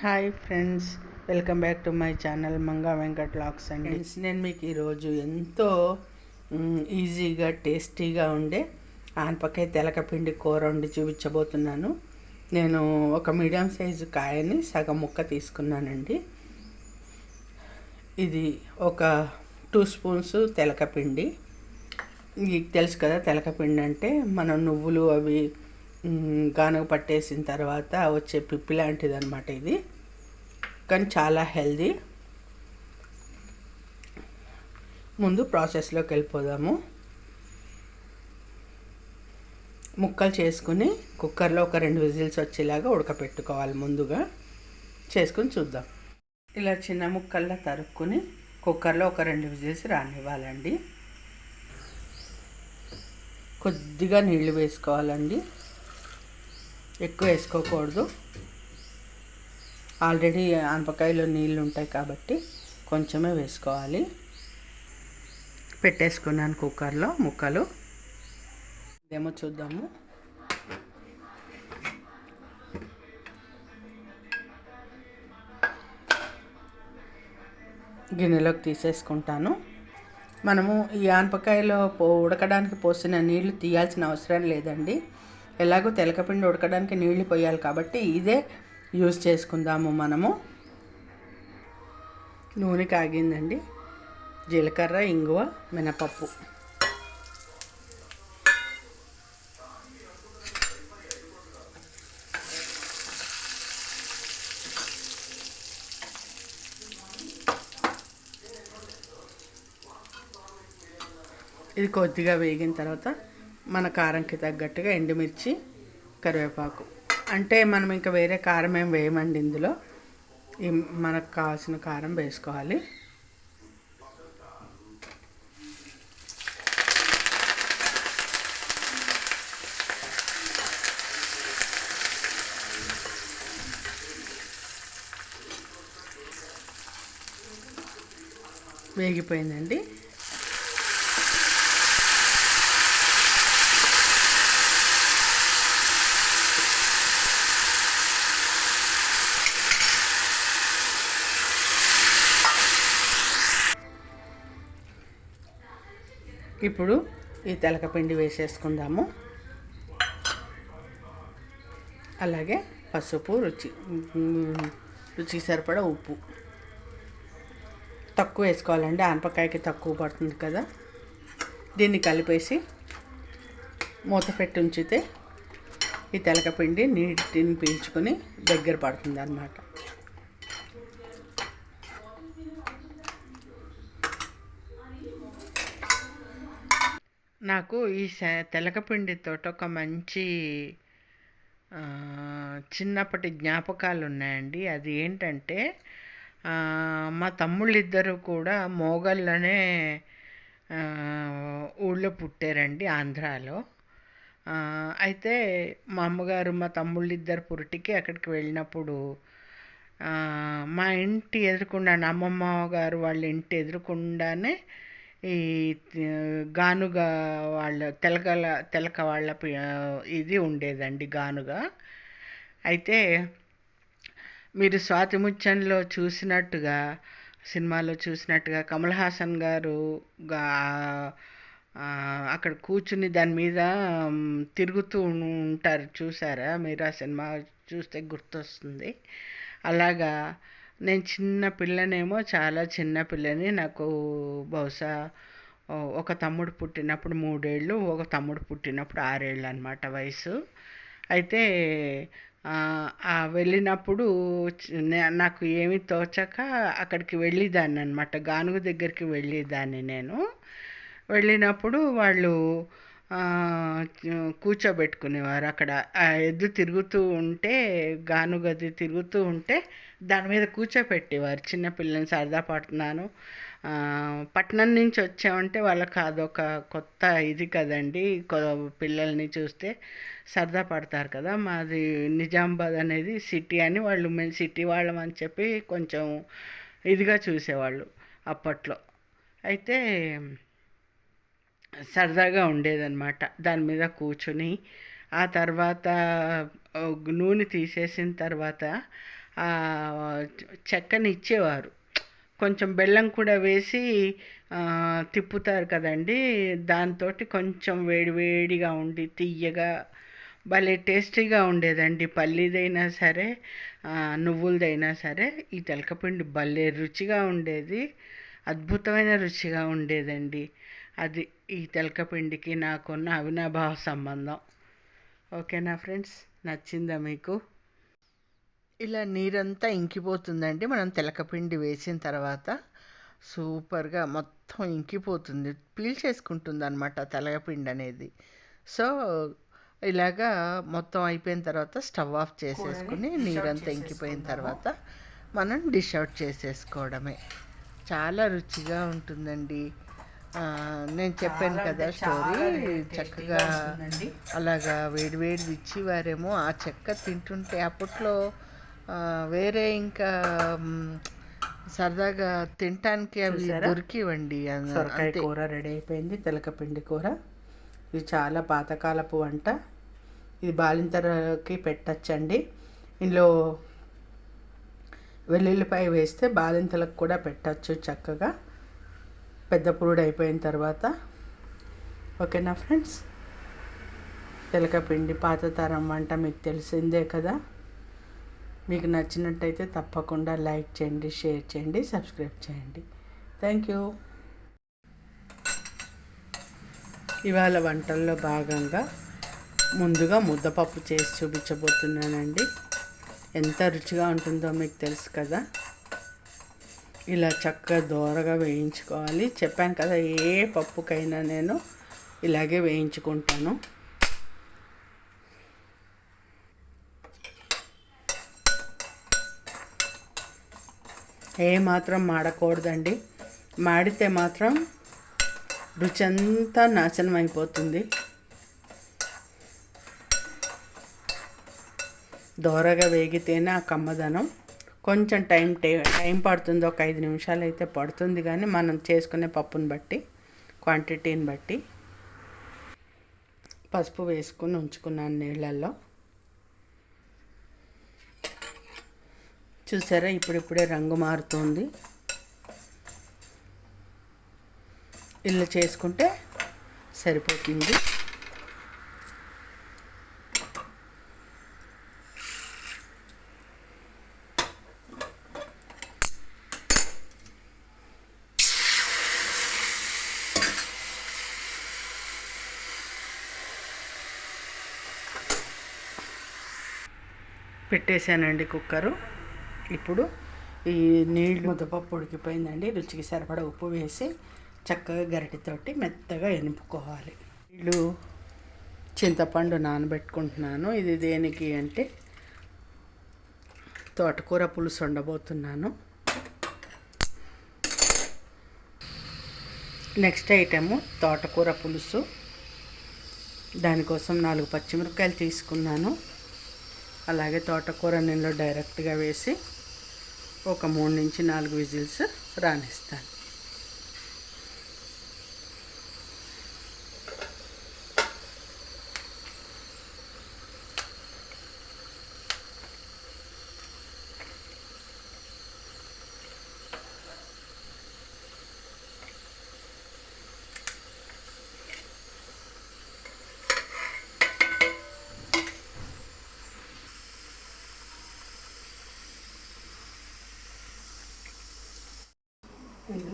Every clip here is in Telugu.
Hi friends welcome back to my channel Manga Venkat lakhs అండి. ఫ్రెండ్స్ నేను మీకు ఈరోజు ఎంతో ఈజీగా టేస్టీగా ఉండే ఆనపకాయ తెలకపిండి కూర వండి చూపించబోతున్నాను. నేను ఒక మీడియం సైజు కాయని సగం ముక్క తీసుకున్నానండి. ఇది ఒక టూ స్పూన్స్ తెలకపిండి. మీకు తెలుసు కదా తెలకపిండి అంటే మనం నువ్వులు అవి గానుగ పట్టేసిన తర్వాత వచ్చే పిప్పి లాంటిది అనమాట ఇది. కానీ చాలా హెల్దీ. ముందు ప్రాసెస్లోకి వెళ్ళిపోదాము. ముక్కలు చేసుకుని కుక్కర్లో ఒక రెండు విజిల్స్ వచ్చేలాగా ఉడకపెట్టుకోవాలి ముందుగా. చేసుకుని చూద్దాం. ఇలా చిన్న ముక్కల్లా తరుక్కుని కుక్కర్లో ఒక రెండు విజిల్స్ రానివ్వాలండి. కొద్దిగా నీళ్ళు వేసుకోవాలండి. ఎక్కువ వేసుకోకూడదు. ఆల్రెడీ ఆనపకాయలో నీళ్ళు ఉంటాయి కాబట్టి కొంచెమే వేసుకోవాలి. పెట్టేసుకున్నాను కుక్కర్లో ముక్కలు. ఇదేమో చూద్దాము. గిన్నెలోకి తీసేసుకుంటాను. మనము ఈ ఆనపకాయలో పో ఉడకడానికి పోసిన నీళ్ళు తీయాల్సిన అవసరం లేదండి. ఎలాగో తెలకపిండి ఉడకడానికి నీళ్ళు పోయాలి కాబట్టి ఇదే యూజ్ చేసుకుందాము మనము. నూనె కాగిందండి. జీలకర్ర ఇంగువ మినపప్పు. ఇది కొద్దిగా వేగిన తర్వాత మన కారంకి తగ్గట్టుగా ఎండుమిర్చి కరివేపాకు. అంటే మనం ఇంకా వేరే కారం ఏం వేయమండి ఇందులో. ఈ మనకు కావాల్సిన కారం వేసుకోవాలి. వేగిపోయిందండి. ఇప్పుడు ఈ తెలకపిండి వేసేసుకుందాము. అలాగే పసుపు రుచి రుచికి సరిపడా ఉప్పు. తక్కువ వేసుకోవాలండి ఆనపకాయకి తక్కువ పడుతుంది కదా. దీన్ని కలిపేసి మూత పెట్టి ఉంచితే ఈ తెలకపిండి నీటిని పీల్చుకొని దగ్గర పడుతుంది అన్నమాట నాకు ఈ తెలకపిండి తెలకపిండితో ఒక మంచి చిన్నప్పటి జ్ఞాపకాలు ఉన్నాయండి అది ఏంటంటే మా తమ్ముళ్ళిద్దరూ కూడా మోగల్లోనే ఊళ్ళో పుట్టారండి ఆంధ్రాలో. అయితే మా అమ్మగారు మా తమ్ముళ్ళిద్దరు పురిటికి అక్కడికి వెళ్ళినప్పుడు మా ఇంటి ఎదురుకుండా అమ్మమ్మ గారు వాళ్ళ ఇంటి ఎదురుకుండానే ఈ గానుగ వాళ్ళ తెలకల తెలక వాళ్ళ ఇది ఉండేదండి గానుగ. అయితే మీరు స్వాతి ముత్యంలో చూసినట్టుగా సినిమాలో చూసినట్టుగా కమల్ హాసన్ గారు గా- అక్కడ కూర్చుని దాని మీద తిరుగుతూ ఉంటారు. చూసారా? మీరు ఆ సినిమా చూస్తే గుర్తొస్తుంది. అలాగా నేను చిన్న పిల్లనేమో చాలా చిన్న పిల్లని. నాకు బహుశా ఒక తమ్ముడు పుట్టినప్పుడు మూడేళ్ళు ఒక తమ్ముడు పుట్టినప్పుడు ఆరేళ్ళు అనమాట వయసు. అయితే వెళ్ళినప్పుడు నాకు ఏమీ తోచక అక్కడికి వెళ్ళేదాన్ని అనమాట గానుగ దగ్గరికి వెళ్ళేదాన్ని నేను. వెళ్ళినప్పుడు వాళ్ళు కూర్చోబెట్టుకునేవారు. అక్కడ ఆ ఎద్దు తిరుగుతూ ఉంటే గానుగది తిరుగుతూ ఉంటే దాని మీద కూర్చోపెట్టేవారు. చిన్నపిల్లని సరదా పడుతున్నాను పట్నం నుంచి వచ్చామంటే వాళ్ళకి అదొక కొత్త ఇది కదండి. కొ- పిల్లల్ని చూస్తే సరదా పడతారు కదా. మాది నిజామాబాద్ అనేది సిటీ అని వాళ్ళు మేము సిటీ వాళ్ళం అని చెప్పి కొంచెం ఇదిగా చూసేవాళ్ళు అప్పట్లో. అయితే సరదాగా ఉండేదన్నమాట. దాని మీద కూర్చుని ఆ తర్వాత నూనె తీసేసిన తర్వాత చెక్కని ఇచ్చేవారు కొంచెం బెల్లం కూడా వేసి తిప్పుతారు కదండి దాంతో కొంచెం వేడివేడిగా ఉండి తీయగా భలే టేస్టీగా ఉండేదండి. పల్లీదైనా సరే నువ్వులదైనా సరే ఈ తెలకపిండి భలే రుచిగా ఉండేది. అద్భుతమైన రుచిగా ఉండేదండి. అది ఈ తెలకపిండికి నాకున్న అవినాభావ సంబంధం. ఓకేనా ఫ్రెండ్స్? నచ్చిందా మీకు? ఇలా నీరంతా ఇంకిపోతుందండి. మనం తెలకపిండి వేసిన తర్వాత సూపర్గా మొత్తం ఇంకిపోతుంది. పీల్చేసుకుంటుంది అనమాట తెలకపిండి అనేది. సో ఇలాగా మొత్తం అయిపోయిన తర్వాత స్టవ్ ఆఫ్ చేసేసుకుని నీరంతా ఇంకిపోయిన తర్వాత మనం డిష్ అవుట్ చేసేసుకోవడమే. చాలా రుచిగా ఉంటుందండి. నేను చెప్పాను కదా స్టోరీ చక్కగా. అలాగా వేడి వేడిది ఇచ్చేవారేమో ఆ చెక్క తింటుంటే అప్పట్లో వేరే ఇంకా సరదాగా తినటానికి అవి? దొరికివండి. సొరకాయ కూర రెడీ అయిపోయింది తెలకపిండి కూర. ఇది చాలా పాతకాలపు వంట. ఇది బాలింతరకి పెట్టచ్చండి. ఇందులో వెల్లుల్లిపాయ వేస్తే బాలింతలకు కూడా పెట్టచ్చు చక్కగా. పెద్ద పురుడు అయిపోయిన తర్వాత ఓకేనా ఫ్రెండ్స్? తెలకపిండి పాత తరం వంట మీకు తెలిసిందే కదా? మీకు నచ్చినట్టయితే తప్పకుండా లైక్ చేయండి షేర్ చేయండి సబ్స్క్రైబ్ చేయండి. Thank you. ఇవాళ వంటల్లో భాగంగా ముందుగా ముద్దపప్పు చేసి చూపించబోతున్నానండి. ఎంత రుచిగా ఉంటుందో మీకు తెలుసు కదా? ఇలా చక్కగా దోరగా వేయించుకోవాలి. చెప్పాను కదా ఏ పప్పుకైనా నేను ఇలాగే వేయించుకుంటాను. ఏ మాత్రం మాడకూడదండి. మాడితే మాత్రం రుచి అంతా నాశనం అయిపోతుంది దోరగా వేగితేనే ఆ కమ్మదనం. కొంచెం టైం టే టైం పడుతుంది. ఒక ఐదు నిమిషాలు అయితే పడుతుంది కానీ మనం చేసుకునే పప్పుని బట్టి క్వాంటిటీని బట్టి. పసుపు వేసుకుని ఉంచుకున్నాను నీళ్ళల్లో. చూసారా? ఇప్పుడిప్పుడే రంగు మారుతుంది. ఇలా చేసుకుంటే సరిపోతుంది. పెట్టేశానండి కుక్కరు. ఇప్పుడు ఈ నీళ్ళు ముద్దపప్పు ఉడికిపోయిందండి. రుచికి సరిపడా ఉప్పు వేసి చక్కగా గరిటితోటి మెత్తగా ఎనుపుకోవాలి. నీళ్ళు చింతపండు నానబెట్టుకుంటున్నాను. ఇది దేనికి అంటే తోటకూర పులుసు వండబోతున్నాను. నెక్స్ట్ ఐటము తోటకూర పులుసు. దానికోసం నాలుగు పచ్చిమిరపకాయలు తీసుకున్నాను. అలాగే తోటకూర నీళ్ళు డైరెక్ట్గా వేసి ఒక మూడు నుంచి నాలుగు విజిల్స్ రాణిస్తాను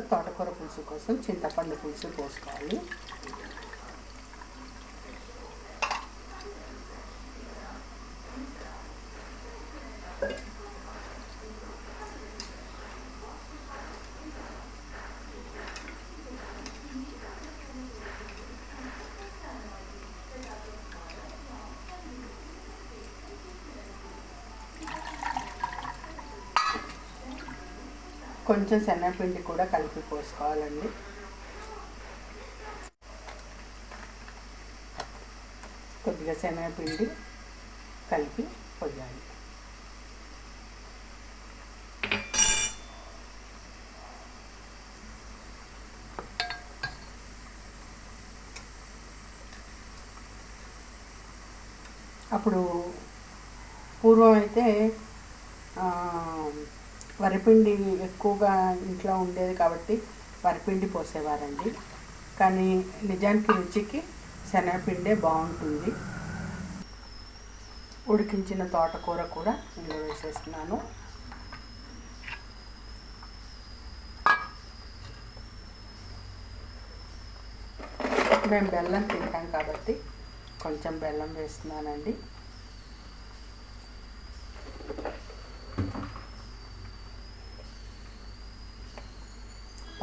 తోటకూర పులుసు కోసం చింతపండు పులుసు పోసుకోవాలి. కొంచెం శనగపిండి కూడా కలిపి పోసుకోవాలండి. కొద్దిగా శనగపిండి కలిపి పోయాలి అప్పుడు పూర్వం అయితే వరిపిండి ఎక్కువగా ఇంట్లో ఉండేది కాబట్టి వరిపిండి పోసేవారండి. కానీ నిజానికి రుచికి శనగపిండే బాగుంటుంది. ఉడికించిన తోటకూర కూడా ఇందులో వేసేస్తున్నాను. మేము బెల్లం తింటాం కాబట్టి కొంచెం బెల్లం వేస్తున్నానండి.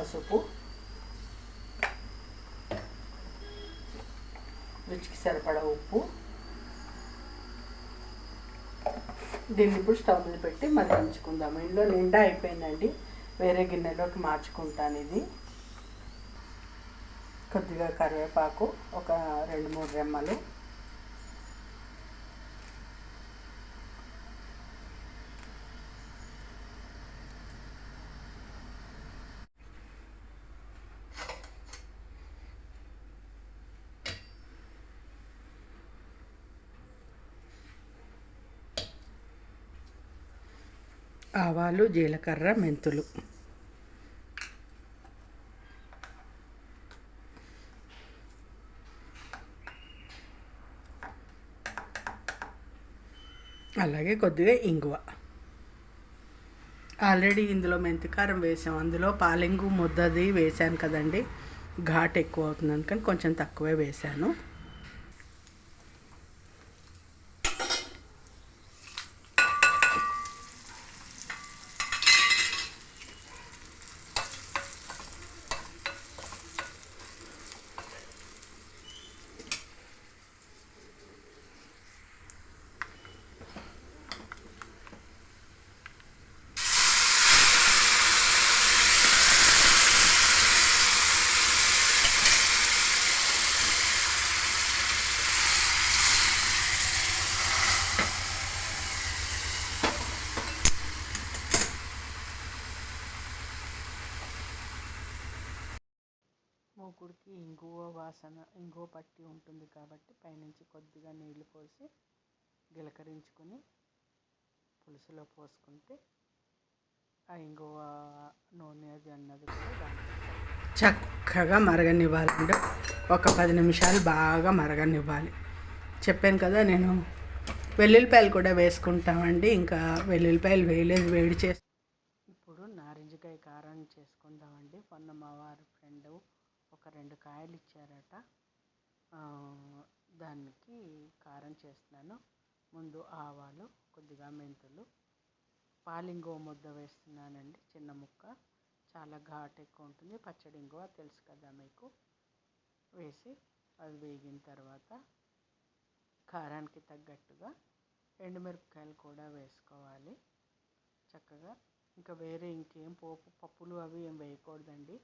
పసుపు. రుచికి సరిపడా ఉప్పు. దీన్ని ఇప్పుడు స్టవ్ మీద పెట్టి మరిగించుకుందాము. ఇందులో నిండా అయిపోయిందండి. వేరే గిన్నెలోకి మార్చుకుంటాను ఇది. కొద్దిగా కరివేపాకు ఒక రెండు మూడు రెమ్మలు. ఆవాలు జీలకర్ర మెంతులు. అలాగే కొద్దిగా ఇంగువ. ఆల్రెడీ ఇందులో మెంతికారం వేసాం. అందులో పాలింగు ముద్దది వేసాను కదండి. ఘాట్ ఎక్కువ అవుతుంది అందుకని కొంచెం తక్కువే వేసాను మూకుడికి ఇంగువ వాసన ఇంగువ పట్టి ఉంటుంది కాబట్టి పైనుంచి కొద్దిగా నీళ్ళు పోసి గిలకరించుకొని పులుసులో పోసుకుంటే ఆ ఇంగువ నూనె అది అన్నది కూడా చక్కగా మరగనివ్వాలండి ఒక పది నిమిషాలు బాగా మరగనివ్వాలి. చెప్పాను కదా నేను వెల్లుల్లిపాయలు కూడా వేసుకుంటామండి. ఇంకా వెల్లుల్లిపాయలు వేయలేదు వేడి చేసి ఇప్పుడు నారింజకాయ కారం చేసుకుందామండి. మొన్న మా వారి ఫ్రెండ్ ఒక రెండు కాయలు ఇచ్చారట దానికి కారం చేస్తున్నాను. ముందు ఆవాలు కొద్దిగా మెంతులు. పాలింగో ముద్ద వేస్తున్నానండి చిన్న ముక్క. చాలా ఘాట్ ఎక్కువ ఉంటుంది. పచ్చడి ఇంగువ తెలుసు కదా మీకు. వేసి అది వేగిన తర్వాత కారానికి తగ్గట్టుగా ఎండుమిరపకాయలు కూడా వేసుకోవాలి. చక్కగా ఇంకా వేరే ఇంకేం పోపు పప్పులు అవి ఏం వేయకూడదండి.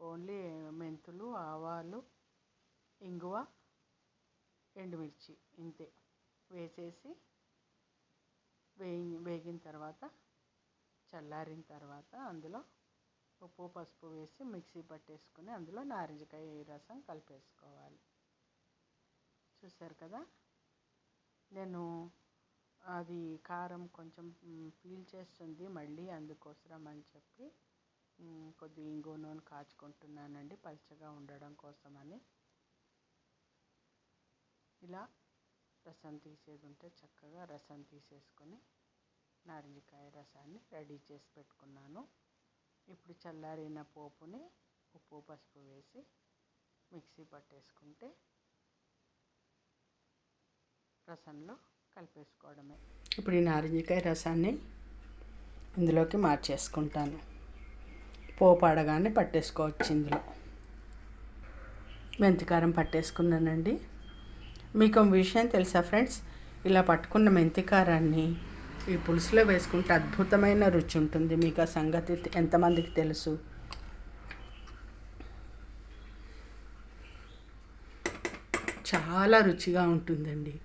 ఓన్లీ మెంతులు ఆవాలు ఇంగువ ఎండుమిర్చి ఇంతే. వేసేసి వేగి వేగిన తర్వాత చల్లారిన తర్వాత అందులో ఉప్పు పసుపు వేసి మిక్సీ పట్టేసుకుని అందులో నారింజకాయ రసం కలిపేసుకోవాలి. చూసారు కదా? నేను అది కారం కొంచెం పీల్ చేస్తుంది మళ్ళీ అందుకోసరం అని చెప్పి కొద్దిగా ఇంగువ నూనె కాచుకుంటున్నానండి. పల్చగా ఉండడం కోసమని. ఇలా రసం తీసేది ఉంటే చక్కగా రసం తీసేసుకొని నారింజకాయ రసాన్ని రెడీ చేసి పెట్టుకున్నాను. ఇప్పుడు చల్లారిన పోపుని ఉప్పు పసుపు వేసి మిక్సీ పట్టేసుకుంటే రసంలో కలిపేసుకోవడమే. ఇప్పుడు ఈ నారింజకాయ రసాన్ని ఇందులోకి మార్చేసుకుంటాను. పోపు ఆడగానే పట్టేసుకోవచ్చు ఇందులో. మెంతికారం పట్టేసుకున్నానండి. మీకు ఒక విషయం తెలుసా ఫ్రెండ్స్? ఇలా పట్టుకున్న మెంతికారాన్ని ఈ పులుసులో వేసుకుంటే అద్భుతమైన రుచి ఉంటుంది. మీకు ఆ సంగతి ఎంతమందికి తెలుసు? చాలా రుచిగా ఉంటుందండి.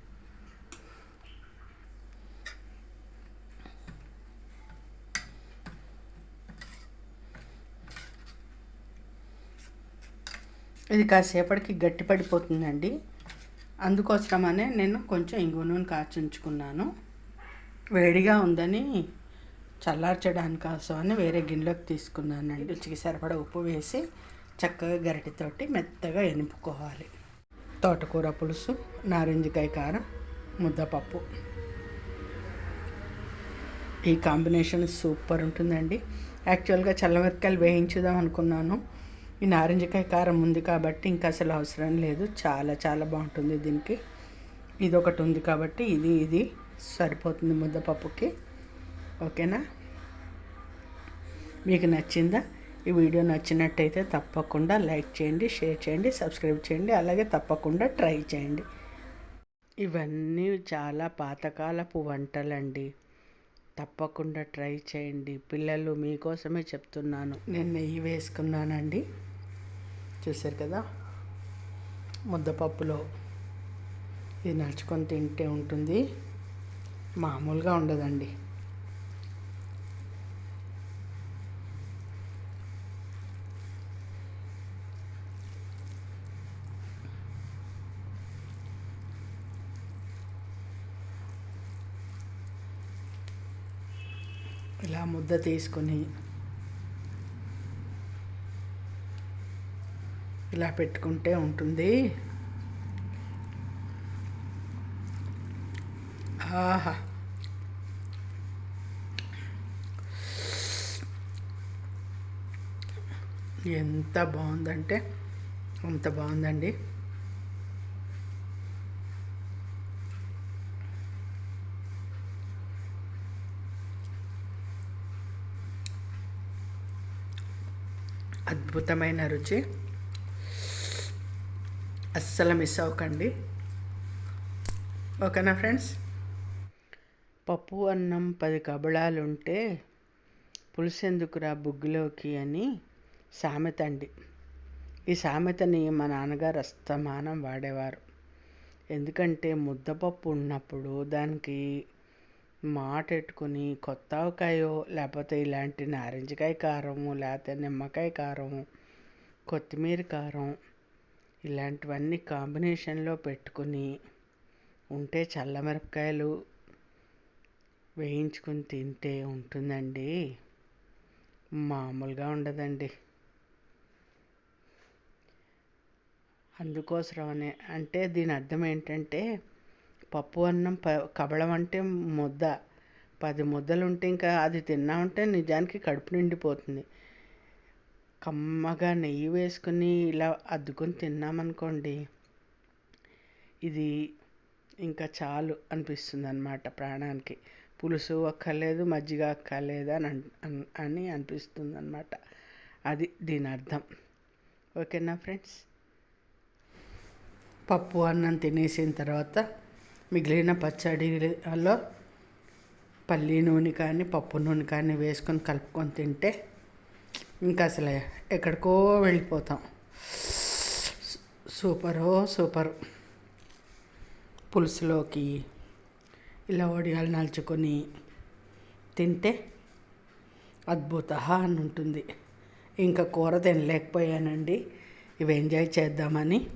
ఇది కాసేపటికి గట్టి పడిపోతుందండి. అందుకోసమనే నేను కొంచెం ఇంగు నూనె కాచుంచుకున్నాను. వేడిగా ఉందని చల్లార్చడానికి కోసం అని వేరే గిన్నెలోకి తీసుకున్నానండి. రుచికి సరిపడా ఉప్పు వేసి చక్కగా గరిటితోటి మెత్తగా ఎనుపుకోవాలి. తోటకూర పులుసు నారింజకాయ కారం ముద్దపప్పు. ఈ కాంబినేషన్ సూపర్ ఉంటుందండి. యాక్చువల్గా చల్లమిరకాయలు వేయించుదాం అనుకున్నాను ఈ నారింజకాయ కారం ఉంది కాబట్టి ఇంకా అసలు అవసరం లేదు. చాలా చాలా బాగుంటుంది దీనికి. ఇది ఒకటి ఉంది కాబట్టి ఇది ఇది సరిపోతుంది ముద్దపప్పుకి. ఓకేనా? మీకు నచ్చిందా? ఈ వీడియో నచ్చినట్టయితే తప్పకుండా లైక్ చేయండి షేర్ చేయండి సబ్స్క్రైబ్ చేయండి అలాగే తప్పకుండా ట్రై చేయండి. ఇవన్నీ చాలా పాతకాలపు వంటలండి. తప్పకుండా ట్రై చేయండి. పిల్లలు మీకోసమే చెప్తున్నాను. నేను నెయ్యి వేసుకున్నానండి. చూశారు కదా? ముద్దపప్పులో ఇది నడుచుకొని తింటే ఉంటుంది. మామూలుగా ఉండదండి. ఇలా ముద్ద తీసుకొని ఇలా పెట్టుకుంటే ఉంటుంది. ఆహా. ఎంత బాగుందంటే అంత బాగుందండి. అద్భుతమైన రుచి. అస్సలు మిస్ అవ్వకండి. ఓకేనా ఫ్రెండ్స్ పప్పు అన్నం పది కబళాలుంటే పులుసెందుకురా బుగ్గిలోకి అని సామెత అండి ఈ సామెతని మా నాన్నగారు అస్తమానం వాడేవారు. ఎందుకంటే ముద్దపప్పు ఉన్నప్పుడు దానికి మాటెట్టుకుని కొత్త ఆవకాయో లేకపోతే ఇలాంటి నారింజకాయ కారము లేకపోతే నిమ్మకాయ కారము కొత్తిమీర కారం ఇలాంటివన్నీ కాంబినేషన్లో పెట్టుకుని ఉంటే చల్లమిరపకాయలు వేయించుకుని తింటే ఉంటుందండి. మామూలుగా ఉండదండి. అందుకోసమనే అంటే దీని అర్థం ఏంటంటే పప్పు అన్నం ప కబళం అంటే ముద్ద. పది ముద్దలు ఉంటే ఇంకా అది తిన్నామంటే నిజానికి కడుపు నిండిపోతుంది. కమ్మగా నెయ్యి వేసుకుని ఇలా అద్దుకొని తిన్నామనుకోండి ఇది ఇంకా చాలు అనిపిస్తుంది అనమాట ప్రాణానికి. పులుసు అక్కర్లేదు మజ్జిగ అక్కర్లేదు అని అన్- అని అనిపిస్తుంది అనమాట అది దీని అర్థం. ఓకేనా ఫ్రెండ్స్? పప్పు అన్నం తినేసిన తర్వాత మిగిలిన పచ్చడిలో పల్లి నూనె కానీ పప్పు నూనె కానీ వేసుకొని కలుపుకొని తింటే ఇంకా అసలు ఎక్కడికో వెళ్ళిపోతాం. సూపరో సూపర్. పులుసులోకి ఇలా వడియాలు నలుచుకొని తింటే అద్భుత అని ఉంటుంది. ఇంకా కూర తినలేకపోయానండి. ఇవి ఎంజాయ్ చేద్దామని.